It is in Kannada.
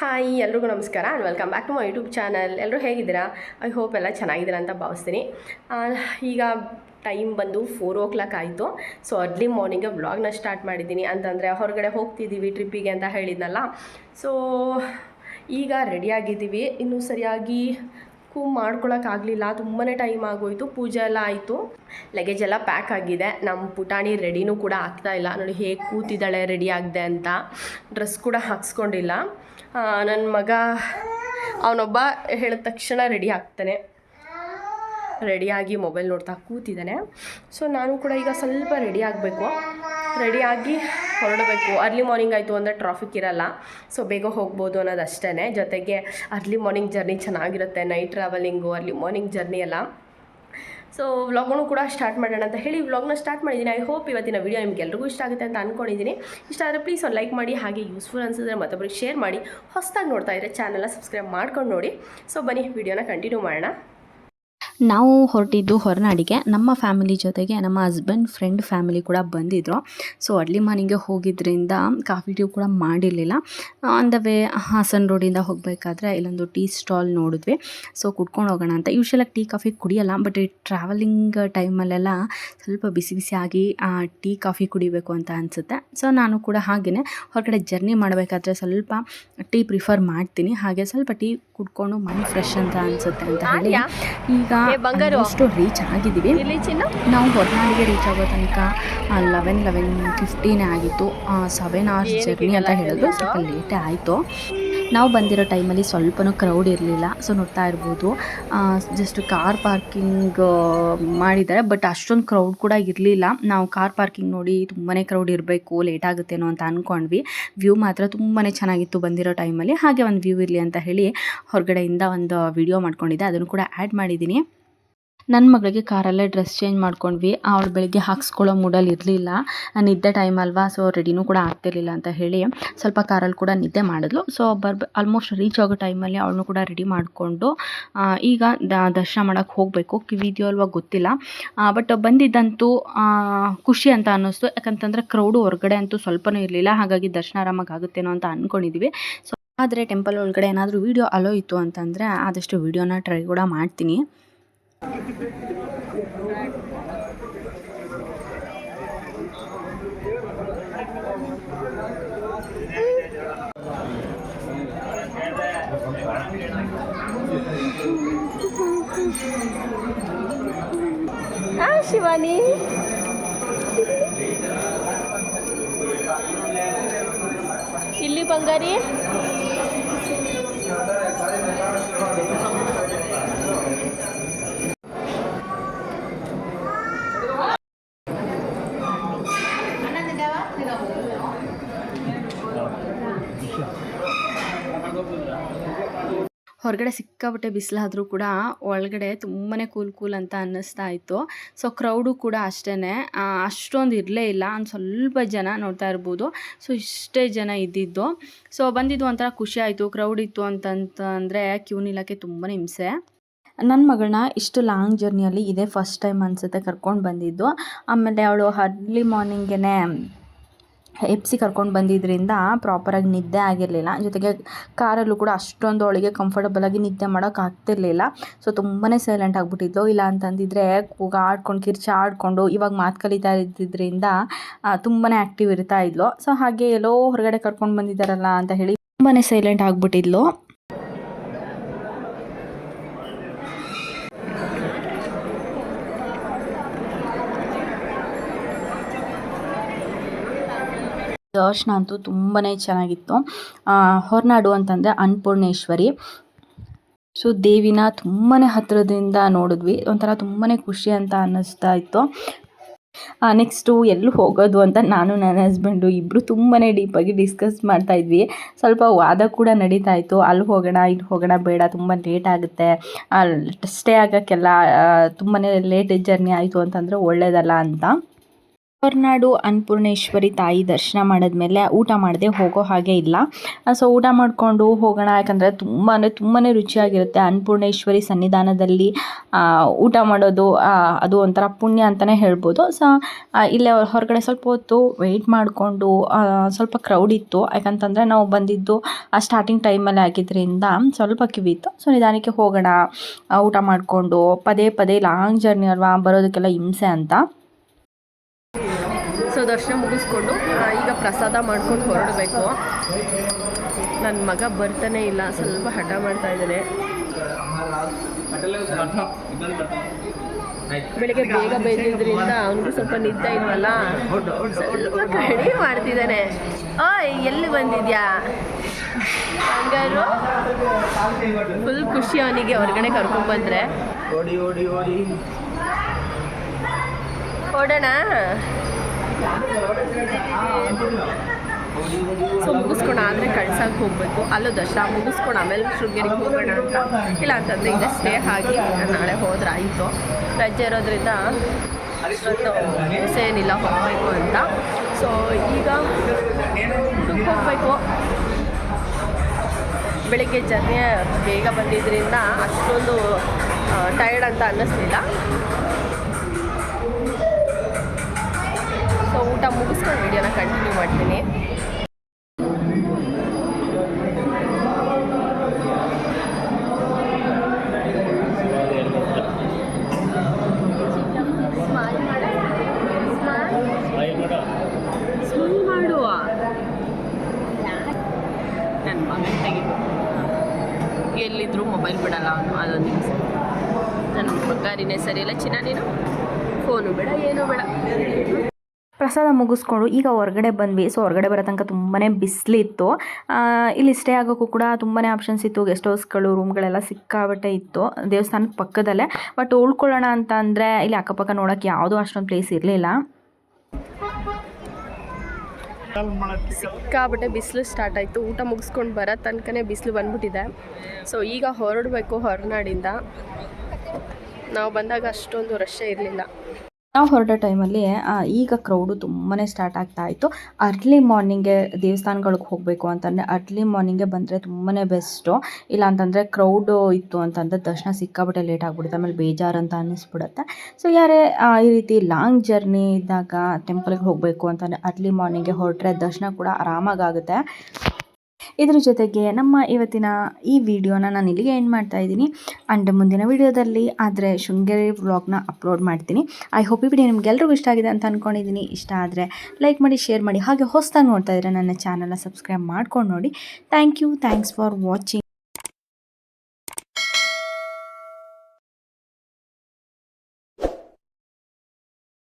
ಹಾಯ್ ಎಲ್ರಿಗೂ ನಮಸ್ಕಾರ and welcome back to my YouTube channel ಎಲ್ಲರೂ ಹೇಗಿದ್ದೀರಾ? ಐ ಹೋಪ್ ಎಲ್ಲ ಚೆನ್ನಾಗಿದ್ದೀರಾ ಅಂತ ಭಾವಿಸ್ತೀನಿ. ಈಗ ಟೈಮ್ ಬಂದು ಫೋರ್ ಓ ಕ್ಲಾಕ್ ಆಯಿತು ಸೊ ಅರ್ಲಿ ಮಾರ್ನಿಂಗೇ ವ್ಲಾಗ್ನ ಸ್ಟಾರ್ಟ್ ಮಾಡಿದ್ದೀನಿ. ಅಂತಂದರೆ ಹೊರಗಡೆ ಹೋಗ್ತಿದ್ದೀವಿ ಟ್ರಿಪ್ಪಿಗೆ ಅಂತ ಹೇಳಿದ್ನಲ್ಲ. ಸೊ ಈಗ ರೆಡಿಯಾಗಿದ್ದೀವಿ ಇನ್ನೂ ಸರಿಯಾಗಿ ಕೂ ಮಾಡ್ಕೊಳಕ್ಕಾಗಲಿಲ್ಲ ತುಂಬಾ ಟೈಮ್ ಆಗೋಯಿತು, ಪೂಜೆ ಎಲ್ಲ ಆಯಿತು. ಲಗೇಜ್ ಎಲ್ಲ ಪ್ಯಾಕ್ ಆಗಿದೆ. ನಮ್ಮ ಪುಟಾಣಿ ರೆಡಿನೂ ಕೂಡ ಆಗ್ತಾ ಇಲ್ಲ. ನೋಡಿ, ಹೇಗೆ ಕೂತಿದ್ದಾಳೆ ರೆಡಿ ಆಗಿದೆ ಅಂತ. ಡ್ರೆಸ್ ಕೂಡ ಹಾಕ್ಸ್ಕೊಂಡಿಲ್ಲ. ನನ್ನ ಮಗ, ಅವನೊಬ್ಬ ಹೇಳಿದ ತಕ್ಷಣ ರೆಡಿ ಆಗ್ತಾನೆ. ರೆಡಿಯಾಗಿ ಮೊಬೈಲ್ ನೋಡ್ತಾ ಕೂತಿದ್ದಾನೆ. ಸೊ ನಾನು ಕೂಡ ಈಗ ಸ್ವಲ್ಪ ರೆಡಿ ಆಗಬೇಕು. ರೆಡಿಯಾಗಿ ಹೊರಡಬೇಕು. ಅರ್ಲಿ ಮಾರ್ನಿಂಗ್ ಆಯಿತು ಅಂದರೆ ಟ್ರಾಫಿಕ್ ಇರಲ್ಲ. ಸೊ ಬೇಗ ಹೋಗ್ಬೋದು ಅನ್ನೋದು ಅಷ್ಟೇ ಜೊತೆಗೆ ಅರ್ಲಿ ಮಾರ್ನಿಂಗ್ ಜರ್ನಿ ಚೆನ್ನಾಗಿರುತ್ತೆ. Night travelling early morning journey ಎಲ್ಲ. ಸೊ ವ್ಲಾಗ್ನು ಕೂಡ ಸ್ಟಾರ್ಟ್ ಮಾಡೋಣ ಅಂತ ಹೇಳಿ ವ್ಲಾಗ್ನ ಸ್ಟಾರ್ಟ್ ಮಾಡಿದ್ದೀನಿ. ಐ ಹೋಪ್ ಇವತ್ತಿನ ವೀಡಿಯೋ ನಿಮ್ಗೆ ಎಲ್ರಿಗೂ ಇಷ್ಟ ಆಗುತ್ತೆ ಅಂತ ಅಂದ್ಕೊಂಡಿದ್ದೀನಿ ಇಷ್ಟ ಆದರೆ ಪ್ಲೀಸ್ ಒಂದು ಲೈಕ್ ಮಾಡಿ, ಹಾಗೆ ಯೂಸ್ಫುಲ್ ಅನಿಸಿದ್ರೆ ಮತ್ತೊಬ್ಬರಿಗೆ ಶೇರ್ ಮಾಡಿ. ಹೊಸದಾಗಿ ನೋಡ್ತಾ ಇದ್ದರೆ ಚಾನಲ್ನ ಸಬ್ಸ್ಕ್ರೈಬ್ ಮಾಡ್ಕೊಂಡು ನೋಡಿ. ಸೊ ಬನ್ನಿ ವಿಡಿಯೋನ ಕಂಟಿನ್ಯೂ ಮಾಡೋಣ. ನಾವು ಹೊರಟಿದ್ದು ಹೊರನಾಡಿಗೆ ನಮ್ಮ ಫ್ಯಾಮಿಲಿ ಜೊತೆಗೆ ನಮ್ಮ ಹಸ್ಬೆಂಡ್ ಫ್ರೆಂಡ್ ಫ್ಯಾಮಿಲಿ ಕೂಡ ಬಂದಿದ್ದರು ಸೊ ಅರ್ಲಿ ಮಾರ್ನಿಂಗೆ ಹೋಗಿದ್ದರಿಂದ ಕಾಫಿ ಟೀ ಕೂಡ ಮಾಡಿರಲಿಲ್ಲ. ಆನ್ ದ ವೇ ಹಾಸನ್ ರೋಡಿಂದ ಹೋಗಬೇಕಾದ್ರೆ ಇಲ್ಲೊಂದು ಟೀ ಸ್ಟಾಲ್ ನೋಡಿದ್ವಿ. ಸೊ ಕುಡ್ಕೊಂಡು ಹೋಗೋಣ ಅಂತ. ಯೂಶ್ವಲಾಗಿ ಟೀ ಕಾಫಿ ಕುಡಿಯಲ್ಲ ಬಟ್ ಈ ಟ್ರಾವೆಲಿಂಗ್ ಟೈಮಲ್ಲೆಲ್ಲ ಸ್ವಲ್ಪ ಬಿಸಿ ಬಿಸಿಯಾಗಿ ಟೀ ಕಾಫಿ ಕುಡಿಬೇಕು ಅಂತ ಅನಿಸುತ್ತೆ. ಸೊ ನಾನು ಕೂಡ ಹಾಗೆಯೇ ಹೊರಗಡೆ ಜರ್ನಿ ಮಾಡಬೇಕಾದ್ರೆ ಸ್ವಲ್ಪ ಟೀ ಪ್ರಿಫರ್ ಮಾಡ್ತೀನಿ. ಹಾಗೆ ಸ್ವಲ್ಪ ಟೀ ಕುಡ್ಕೊಂಡು ಮೈಂಡ್ ಫ್ರೆಶ್ ಅಂತ ಅನಿಸುತ್ತೆ ಅಂತ ಹೇಳಿ ಈಗ ಬಂಗಾರು. ಅಷ್ಟು ರೀಚ್ ಆಗಿದ್ದೀವಿ ಇಲ್ಲಿ ಚಿನ್ನ? ನಾವು ಹೊರನಾಡಿಗೆ ರೀಚ್ ಆಗೋ ತನಕ ಲೆವೆನ್ ಲೆವೆನ್ ಫಿಫ್ಟೀನ್ ಆಗಿತ್ತು. ಸೆವೆನ್ ಅವರ್ಸ್ ಜರ್ನಿ ಅಂತ ಹೇಳಿದ್ರು. ಸ್ವಲ್ಪ ಲೇಟೇ ಆಯಿತು. ನಾವು ಬಂದಿರೋ ಟೈಮಲ್ಲಿ ಸ್ವಲ್ಪನೂ ಕ್ರೌಡ್ ಇರಲಿಲ್ಲ. ಸೊ ನೋಡ್ತಾ ಇರ್ಬೋದು. ಜಸ್ಟ್ ಕಾರ್ ಪಾರ್ಕಿಂಗ್ ಮಾಡಿದ್ದಾರೆ. ಬಟ್ ಅಷ್ಟೊಂದು ಕ್ರೌಡ್ ಕೂಡ ಇರಲಿಲ್ಲ. ನಾವು ಕಾರ್ ಪಾರ್ಕಿಂಗ್ ನೋಡಿ ತುಂಬಾ ಕ್ರೌಡ್ ಇರಬೇಕು ಲೇಟ್ ಆಗುತ್ತೇನೋ ಅಂತ ಅಂದ್ಕೊಂಡ್ವಿ ವ್ಯೂ ಮಾತ್ರ ತುಂಬಾ ಚೆನ್ನಾಗಿತ್ತು ಬಂದಿರೋ ಟೈಮಲ್ಲಿ ಹಾಗೆ ಒಂದು ವ್ಯೂ ಇರಲಿ ಅಂತ ಹೇಳಿ ಹೊರಗಡೆಯಿಂದ ಒಂದು ವಿಡಿಯೋ ಮಾಡ್ಕೊಂಡಿದ್ದೆ. ಅದನ್ನು ಕೂಡ ಆ್ಯಡ್ ಮಾಡಿದ್ದೀನಿ. ನನ್ನ ಮಗಳಿಗೆ ಕಾರಲ್ಲೇ ಡ್ರೆಸ್ ಚೇಂಜ್ ಮಾಡ್ಕೊಂಡ್ವಿ. ಅವಳು ಬೆಳಿಗ್ಗೆ ಹಾಕ್ಸ್ಕೊಳ್ಳೋ ಮೂಡಲ್ಲಿ ಇರಲಿಲ್ಲ. ನಿದ್ದೆ ಟೈಮ್ ಅಲ್ವಾ? ಸೊ ರೆಡಿನೂ ಕೂಡ ಆಗ್ತಿರ್ಲಿಲ್ಲ ಅಂತ ಹೇಳಿ ಸ್ವಲ್ಪ ಕಾರಲ್ಲಿ ಕೂಡ ನಿದ್ದೆ ಮಾಡಿದ್ಲು. ಸೊ ಬರ್ಬ ಆಲ್ಮೋಸ್ಟ್ ರೀಚ್ ಆಗೋ ಟೈಮಲ್ಲಿ ಅವಳನ್ನು ಕೂಡ ರೆಡಿ ಮಾಡಿಕೊಂಡು ಈಗ ದರ್ಶನ ಮಾಡೋಕ್ಕೆ ಹೋಗಬೇಕು. ಕಿವಿದೆಯೋ ಅಲ್ವಾ ಗೊತ್ತಿಲ್ಲ. ಬಟ್ ಬಂದಿದ್ದಂತೂ ಖುಷಿ ಅಂತ ಅನ್ನಿಸ್ತು. ಯಾಕಂತಂದರೆ ಕ್ರೌಡು ಹೊರಗಡೆ ಅಂತೂ ಸ್ವಲ್ಪನೂ ಇರಲಿಲ್ಲ. ಹಾಗಾಗಿ ದರ್ಶನ ಆರಾಮಾಗಿ ಆಗುತ್ತೇನೋ ಅಂತ ಅಂದ್ಕೊಂಡಿದ್ವಿ ಸೊ ಆದರೆ ಟೆಂಪಲ್ ಒಳಗಡೆ ಏನಾದರೂ ವೀಡಿಯೋ ಅಲೋ ಇತ್ತು ಅಂತಂದರೆ ಆದಷ್ಟು ವೀಡಿಯೋನ ಟ್ರೈ ಕೂಡ ಮಾಡ್ತೀನಿ. ಹಾಂ ಶಿವಾನಿ ಇಲ್ಲಿ ಬಂಗಾರಿ ಹೊರಗಡೆ ಸಿಕ್ಕಾಪಟ್ಟೆ ಬಿಸಿಲಾದರೂ ಕೂಡ ಒಳಗಡೆ ತುಂಬಾ ಕೂಲ್ ಕೂಲ್ ಅಂತ ಅನ್ನಿಸ್ತಾ ಇತ್ತು. ಸೊ ಕ್ರೌಡು ಕೂಡ ಅಷ್ಟೇ ಅಷ್ಟೊಂದು ಇರಲೇ ಇಲ್ಲ. ಒಂದು ಸ್ವಲ್ಪ ಜನ ನೋಡ್ತಾ ಇರ್ಬೋದು. ಸೊ ಇಷ್ಟೇ ಜನ ಇದ್ದಿದ್ದು. ಸೊ ಬಂದಿದ್ದು ಒಂಥರ ಖುಷಿ ಆಯಿತು. ಕ್ರೌಡ್ ಇತ್ತು ಅಂತಂತಂದರೆ ಕ್ಯೂ ನಿಲ್ಲಕ್ಕೆ ತುಂಬಾ ಹಿಂಸೆ. ನನ್ನ ಮಗಳನ್ನ ಇಷ್ಟು ಲಾಂಗ್ ಜರ್ನಿಯಲ್ಲಿ ಇದೇ ಫಸ್ಟ್ ಟೈಮ್ ಅನಿಸುತ್ತೆ ಕರ್ಕೊಂಡು ಬಂದಿದ್ದು. ಆಮೇಲೆ ಅವಳು ಅರ್ಲಿ ಮಾರ್ನಿಂಗೇ ಎಪ್ಸಿ ಕರ್ಕೊಂಡು ಬಂದಿದ್ದರಿಂದ ಪ್ರಾಪರಾಗಿ ನಿದ್ದೆ ಆಗಿರಲಿಲ್ಲ. ಜೊತೆಗೆ ಕಾರಲ್ಲೂ ಕೂಡ ಅಷ್ಟೊಂದು ಅವಳಿಗೆ ಕಂಫರ್ಟಬಲಾಗಿ ನಿದ್ದೆ ಮಾಡೋಕೆ ಆಗ್ತಿರ್ಲಿಲ್ಲ. ಸೊ ತುಂಬಾ ಸೈಲೆಂಟ್ ಆಗಿಬಿಟ್ಟಿದ್ಲು. ಇಲ್ಲ ಅಂತಂದಿದ್ರೆ ಕೂಗಾಡ್ಕೊಂಡು ಕಿರ್ಚಾಡ್ಕೊಂಡು ಇವಾಗ ಮಾತು ಕಲಿತಾ ಇದ್ದಿದ್ದರಿಂದ ತುಂಬಾ ಆ್ಯಕ್ಟಿವ್ ಇರ್ತಾ ಇದ್ಲು. ಸೊ ಹಾಗೆ ಎಲ್ಲೋ ಹೊರಗಡೆ ಕರ್ಕೊಂಡು ಬಂದಿದ್ದಾರಲ್ಲ ಅಂತ ಹೇಳಿ ತುಂಬಾ ಸೈಲೆಂಟ್ ಆಗಿಬಿಟ್ಟಿದ್ಲು. ದರ್ಶನ ಅಂತೂ ತುಂಬಾ ಚೆನ್ನಾಗಿತ್ತು. ಹೊರನಾಡು ಅಂತಂದರೆ ಅನ್ನಪೂರ್ಣೇಶ್ವರಿ. ಸೊ, ದೇವಿನ ತುಂಬಾ ಹತ್ತಿರದಿಂದ ನೋಡಿದ್ವಿ. ಒಂಥರ ತುಂಬಾ ಖುಷಿ ಅಂತ ಅನ್ನಿಸ್ತಾ ಇತ್ತು. ನೆಕ್ಸ್ಟು ಎಲ್ಲಿ ಹೋಗೋದು ಅಂತ ನಾನು ನನ್ನ ಹಸ್ಬೆಂಡು ಇಬ್ಬರು ತುಂಬಾ ಡೀಪಾಗಿ ಡಿಸ್ಕಸ್ ಮಾಡ್ತಾ ಇದ್ವಿ. ಸ್ವಲ್ಪ ವಾದ ಕೂಡ ನಡೀತಾ ಇತ್ತು. ಅಲ್ಲಿ ಹೋಗೋಣ, ಇಲ್ಲಿ ಹೋಗೋಣ ಬೇಡ, ತುಂಬ ಲೇಟ್ ಆಗುತ್ತೆ. ಸ್ಟೇ ಆಗೋಕ್ಕೆಲ್ಲ ತುಂಬಾ ಲೇಟ್ ಜರ್ನಿ ಆಯಿತು ಅಂತಂದರೆ ಒಳ್ಳೇದಲ್ಲ ಅಂತ. ಹೊರನಾಡು ಅನ್ನಪೂರ್ಣೇಶ್ವರಿ ತಾಯಿ ದರ್ಶನ ಮಾಡಿದ್ಮೇಲೆ ಊಟ ಮಾಡದೆ ಹೋಗೋ ಹಾಗೆ ಇಲ್ಲ. ಸೊ ಊಟ ಮಾಡಿಕೊಂಡು ಹೋಗೋಣ, ಯಾಕಂದರೆ ತುಂಬ ಅಂದರೆ ತುಂಬಾ ರುಚಿಯಾಗಿರುತ್ತೆ ಅನ್ನಪೂರ್ಣೇಶ್ವರಿ ಸನ್ನಿಧಾನದಲ್ಲಿ ಊಟ ಮಾಡೋದು ಅದು ಒಂಥರ ಪುಣ್ಯ ಅಂತಲೇ ಹೇಳ್ಬೋದು. ಸೊ ಇಲ್ಲೇ ಹೊರಗಡೆ ಸ್ವಲ್ಪ ಹೊತ್ತು ವೆಯ್ಟ್ ಮಾಡಿಕೊಂಡು ಸ್ವಲ್ಪ ಕ್ರೌಡ್ ಇತ್ತು. ಯಾಕಂತಂದರೆ ನಾವು ಬಂದಿದ್ದು ಆ ಸ್ಟಾರ್ಟಿಂಗ್ ಟೈಮಲ್ಲಿ ಆಗಿದ್ದರಿಂದ ಸ್ವಲ್ಪ ಕಿವಿತ್ತು ಸೊ ನಿಧಾನಕ್ಕೆ ಹೋಗೋಣ ಊಟ ಮಾಡಿಕೊಂಡು, ಪದೇ ಪದೇ ಲಾಂಗ್ ಜರ್ನಿ ಅಲ್ವಾ, ಬರೋದಕ್ಕೆಲ್ಲ ಹಿಂಸೆ ಅಂತ. ಸೊ ದರ್ಶನ ಮುಗಿಸ್ಕೊಂಡು ಈಗ ಪ್ರಸಾದ ಮಾಡ್ಕೊಂಡು ಹೊರಡಬೇಕು. ನನ್ನ ಮಗ ಬರ್ತಾನೆ ಇಲ್ಲ ಸ್ವಲ್ಪ ಹಠ ಮಾಡ್ತಾ ಇದ್ದಾನೆ. ಬೆಳಿಗ್ಗೆ ಬೇಗ ಬೇದಿದ್ರಿಂದ ಅವನಿಗೂ ಸ್ವಲ್ಪ ನಿದ್ದೆ ಇಲ್ವಲ್ಲ? ಸ್ವಲ್ಪ ಕಡಿಮೆ ಮಾಡ್ತಿದ್ದಾನೆ. ಓಯ್ ಎಲ್ಲಿ ಬಂದಿದ್ಯಾ? ಹಂಗಾರು ಫುಲ್ ಖುಷಿ ಅವನಿಗೆ ಹೊರಗಡೆ ಕರ್ಕೊಂಡ್ಬಂದ್ರೆ ಓಡಿ ಓಡಿ ಓಡಿ. ಓಡೋಣ? ಸೊ ಮುಗಿಸ್ಕೊಣ ಅಂದರೆ ಕಳ್ಸಕ್ಕೆ ಹೋಗ್ಬೇಕು. ಅಲ್ಲೂ ದಸರಾ ಮುಗಿಸ್ಕೊಂಡು ಆಮೇಲೆ ಶೃಂಗೇರಿಗೆ ಹೋಗೋಣ ಅಂತ. ಇಲ್ಲ ಅಂತಂದರೆ ಈಗ ಸ್ಟೇ ಆಗಿ ನಾಳೆ ಹೋದ್ರೆ ಆಯಿತು ರಜೆ ಇರೋದ್ರಿಂದ ಅಷ್ಟೊಂದು ಏನಿಲ್ಲ, ಹೋಗಬೇಕು ಅಂತ. ಸೊ ಈಗ ಹೋಗಬೇಕು. ಬೆಳಿಗ್ಗೆ ಜರ್ನಿ ಬೇಗ ಬಂದಿದ್ದರಿಂದ ಅಷ್ಟೊಂದು ಟಯರ್ಡ್ ಅಂತ ಅನ್ನಿಸ್ಲಿಲ್ಲ. ಸೊ ಊಟ ಮುಗಿಸ್ಕೊಂಡು ವಿಡಿಯೋನ ಕಂಟಿನ್ಯೂ ಮಾಡ್ತೀನಿ. ಸ್ಮೈಲ್ ಮಾಡುವ ನನ್ನ ಮಗನ ಮೊಬೈಲ್ ಬಿಡಲ್ಲ ಅವನು ಅದೊಂದು ದಿವಸ. ನನ್ನ ಮಗಾರಿನೇ ಸರಿಯಲ್ಲ ಚಿನ್ನ ನೀನು. ಫೋನು ಬೇಡ ಏನೂ ಬೇಡ. ಪ್ರಸಾದ ಮುಗಿಸ್ಕೊಂಡು ಈಗ ಹೊರಗಡೆ ಬಂದ್ವಿ. ಸೊ ಹೊರಗಡೆ ಬರೋ ತನಕ ತುಂಬಾ ಬಿಸಿಲಿತ್ತು. ಇಲ್ಲಿ ಸ್ಟೇ ಆಗೋಕ್ಕೂ ಕೂಡ ತುಂಬಾ ಆಪ್ಷನ್ಸ್ ಇತ್ತು. ಗೆಸ್ಟ್ ಹೌಸ್ಗಳು ರೂಮ್ಗಳೆಲ್ಲ ಸಿಕ್ಕಾಬಟ್ಟೆ ಇತ್ತು. ದೇವಸ್ಥಾನದ ಪಕ್ಕದಲ್ಲೇ. ಬಟ್ ಉಳ್ಕೊಳ್ಳೋಣ ಅಂತ ಅಂದರೆ ಇಲ್ಲಿ ಅಕ್ಕಪಕ್ಕ ನೋಡೋಕ್ಕೆ ಯಾವುದೂ ಅಷ್ಟೊಂದು ಪ್ಲೇಸ್ ಇರಲಿಲ್ಲ. ಸಿಕ್ಕಾಬಿಟ್ಟೆ ಬಿಸಿಲು ಸ್ಟಾರ್ಟ್ ಆಯಿತು. ಊಟ ಮುಗಿಸ್ಕೊಂಡು ಬರೋ ತನಕನೇ ಬಿಸಿಲು ಬಂದ್ಬಿಟ್ಟಿದೆ. ಸೊ ಈಗ ಹೊರಡಬೇಕು ಹೊರನಾಡಿಂದ. ನಾವು ಬಂದಾಗ ಅಷ್ಟೊಂದು ರಶ್ಶೇ ಇರಲಿಲ್ಲ. ನಾವು ಹೊರಡೋ ಟೈಮಲ್ಲಿ ಈಗ ಕ್ರೌಡು ತುಂಬಾ ಸ್ಟಾರ್ಟ್ ಆಗ್ತಾ ಇತ್ತು. ಅರ್ಲಿ ಮಾರ್ನಿಂಗೆ ದೇವಸ್ಥಾನಗಳಿಗೆ ಹೋಗಬೇಕು ಅಂತಂದರೆ ಅರ್ಲಿ ಮಾರ್ನಿಂಗೆ ಬಂದರೆ ತುಂಬಾ ಬೆಸ್ಟು ಇಲ್ಲ ಅಂತಂದರೆ ಕ್ರೌಡು ಇತ್ತು ಅಂತಂದರೆ ದರ್ಶನ ಸಿಕ್ಕಾಬಿಟ್ಟೆ ಲೇಟ್ ಆಗಿಬಿಡುತ್ತೆ. ಆಮೇಲೆ ಬೇಜಾರು ಅಂತ ಅನ್ನಿಸ್ಬಿಡುತ್ತೆ. ಸೊ ಯಾರೇ ಈ ರೀತಿ ಲಾಂಗ್ ಜರ್ನಿ ಇದ್ದಾಗ ಟೆಂಪಲ್ಗೆ ಹೋಗಬೇಕು ಅಂತಂದರೆ ಅರ್ಲಿ ಮಾರ್ನಿಂಗೆ ಹೊರಟ್ರೆ ದರ್ಶನ ಕೂಡ ಆರಾಮಾಗುತ್ತೆ ಇದ್ರ ಜೊತೆಗೆ ನಮ್ಮ ಇವತ್ತಿನ ಈ ವಿಡಿಯೋನ ನಾನು ಇಲ್ಲಿಗೆ ಎಂಡ್ ಮಾಡ್ತಾ ಇದ್ದೀನಿ. ಆ್ಯಂಡ್ ಮುಂದಿನ ವಿಡಿಯೋದಲ್ಲಿ ಆದರೆ ಶೃಂಗೇರಿ ವ್ಲಾಗ್ನ ಅಪ್ಲೋಡ್ ಮಾಡ್ತೀನಿ. ಐ ಹೋಪ್ ಈ ವಿಡಿಯೋ ನಿಮ್ಗೆಲ್ರಿಗೂ ಇಷ್ಟ ಆಗಿದೆ ಅಂತ ಅಂದ್ಕೊಂಡಿದ್ದೀನಿ ಇಷ್ಟ ಆದರೆ ಲೈಕ್ ಮಾಡಿ ಶೇರ್ ಮಾಡಿ, ಹಾಗೆ ಹೊಸದಾಗಿ ನೋಡ್ತಾ ಇದ್ದರೆ ನನ್ನ ಚಾನಲ್ನ ಸಬ್ಸ್ಕ್ರೈಬ್ ಮಾಡ್ಕೊಂಡು ನೋಡಿ. Thank you thanks for watching